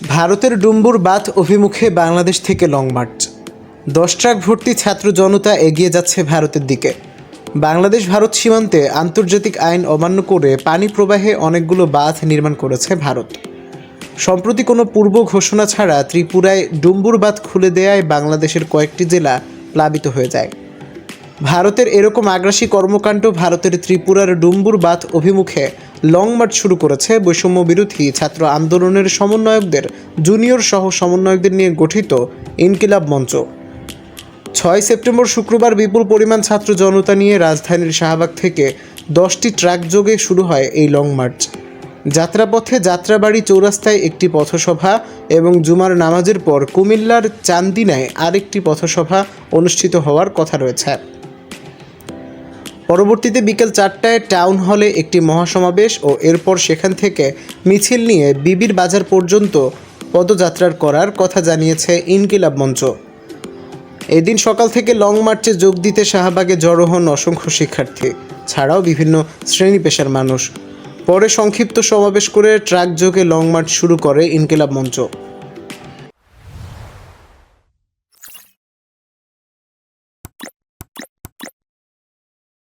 ভারতের ডুম্বুর বাঁধ অভিমুখে বাংলাদেশ থেকে লং মার্চ। দশ ট্রাক ভর্তি ছাত্র জনতা এগিয়ে যাচ্ছে ভারতের দিকে। বাংলাদেশ ভারত সীমান্তে আন্তর্জাতিক আইন অমান্য করে পানি প্রবাহে অনেকগুলো বাঁধ নির্মাণ করেছে ভারত। সম্প্রতি কোনো পূর্ব ঘোষণা ছাড়া ত্রিপুরায় ডুম্বুর বাঁধ খুলে দেয়ায় বাংলাদেশের কয়েকটি জেলা প্লাবিত হয়ে যায়। ভারতের এরকম আগ্রাসী কর্মকাণ্ড ভারতের ত্রিপুরার ডুম্বুর বাঁধ অভিমুখে লং মার্চ শুরু করেছে বৈষম্য বিরোধী ছাত্র আন্দোলনের সমন্বয়কদের, জুনিয়র সহ সমন্বয়কদের নিয়ে গঠিত ইনকিলাব মঞ্চ। ছয় সেপ্টেম্বর শুক্রবার বিপুল পরিমাণ ছাত্র জনতা নিয়ে রাজধানীর শাহবাগ থেকে দশটি ট্রাক যোগে শুরু হয় এই লং মার্চ। যাত্রাপথে যাত্রাবাড়ি চৌরাস্তায় একটি পথসভা এবং জুমার নামাজের পর কুমিল্লার চান্দিনায় আরেকটি পথসভা অনুষ্ঠিত হওয়ার কথা রয়েছে। পরবর্তীতে বিকেল চারটায় টাউন হলে একটি মহাসমাবেশ ও এরপর সেখান থেকে মিছিল নিয়ে বিবির বাজার পর্যন্ত পদযাত্রার করার কথা জানিয়েছে ইনকিলাব মঞ্চ। এদিন সকাল থেকে লং মার্চে যোগ দিতে শাহবাগে জড়ো হন অসংখ্য শিক্ষার্থী, ছাড়াও বিভিন্ন শ্রেণি পেশার মানুষ। পরে সংক্ষিপ্ত সমাবেশ করে ট্রাক যোগে লং মার্চ শুরু করে ইনকিলাব মঞ্চ।